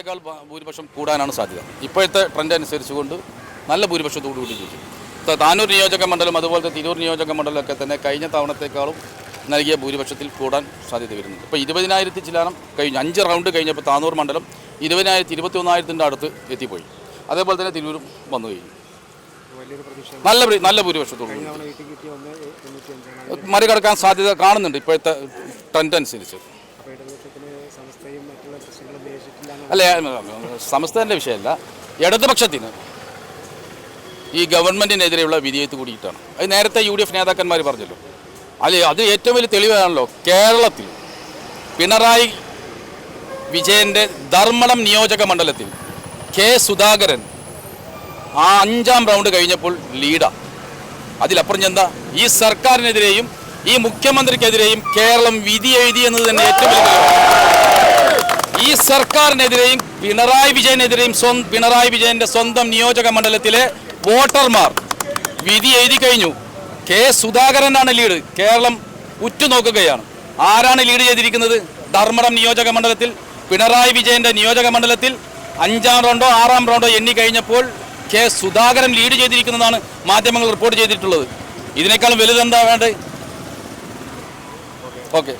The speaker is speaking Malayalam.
േക്കാൾ ഭൂരിപക്ഷം കൂടാനാണ് സാധ്യത. ഇപ്പോഴത്തെ ട്രെൻഡ് അനുസരിച്ചുകൊണ്ട് നല്ല ഭൂരിപക്ഷത്തോടു കൂടി ജയിക്കും താനൂർ നിയോജക മണ്ഡലം അതുപോലത്തെ തിരൂർ നിയോജക മണ്ഡലമൊക്കെ തന്നെ കഴിഞ്ഞ തവണത്തേക്കാളും നൽകിയ ഭൂരിപക്ഷത്തിൽ കൂടാൻ സാധ്യത വരുന്നുണ്ട്. ഇപ്പോൾ ഇരുപതിനായിരത്തി ചിലാനം കഴിഞ്ഞു. അഞ്ച് റൗണ്ട് കഴിഞ്ഞപ്പോൾ താനൂർ മണ്ഡലം ഇരുപതിനായിരത്തി ഇരുപത്തി ഒന്നായിരത്തിന്റെ അടുത്ത് എത്തിപ്പോയി. അതേപോലെ തന്നെ തിരൂരും വന്നു കഴിഞ്ഞു. നല്ല നല്ല ഭൂരിപക്ഷത്തോടു കൂടി. മറികടക്കാൻ സാധ്യത കാണുന്നുണ്ട് ഇപ്പോഴത്തെ ട്രെൻഡ് അനുസരിച്ച്. അല്ല സംസ്ഥാനത്തെ വിഷയമല്ല. ഇടതുപക്ഷത്തിന് ഈ ഗവൺമെന്റിനെതിരെയുള്ള വിധേയത്ത് കൂടിയിട്ടാണ്. അത് നേരത്തെ യു ഡി എഫ് നേതാക്കന്മാർ പറഞ്ഞല്ലോ. അല്ലെ അത് ഏറ്റവും വലിയ തെളിവാണല്ലോ. കേരളത്തിൽ പിണറായി വിജയന്റെ ധർമ്മടം നിയോജക മണ്ഡലത്തിൽ കെ സുധാകരൻ ആ അഞ്ചാം റൗണ്ട് കഴിഞ്ഞപ്പോൾ ലീഡാ. അതിലപ്പുറം ചെന്താ ഈ സർക്കാരിനെതിരെയും ഈ മുഖ്യമന്ത്രിക്കെതിരെയും കേരളം വിധി എഴുതി എന്നത് തന്നെ ഏറ്റവും വലിയ ഈ സർക്കാരിനെതിരെയും പിണറായി വിജയനെതിരെയും സ്വന്തം പിണറായി വിജയന്റെ സ്വന്തം നിയോജക മണ്ഡലത്തിലെ വോട്ടർമാർ വിധി എഴുതി കഴിഞ്ഞു. കെ സുധാകരനാണ് ലീഡ്. കേരളം ഉറ്റുനോക്കുകയാണ്. ആരാണ് ലീഡ് ചെയ്തിരിക്കുന്നത്? ധർമ്മടം നിയോജക മണ്ഡലത്തിൽ പിണറായി വിജയന്റെ നിയോജക മണ്ഡലത്തിൽ അഞ്ചാം റൗണ്ടോ ആറാം റൗണ്ടോ എണ്ണി കഴിഞ്ഞപ്പോൾ കെ സുധാകരൻ ലീഡ് ചെയ്തിരിക്കുന്നതാണ് മാധ്യമങ്ങൾ റിപ്പോർട്ട് ചെയ്തിട്ടുള്ളത്. ഇതിനേക്കാളും വലുതെന്താ വേണ്ടത്? ഓക്കെ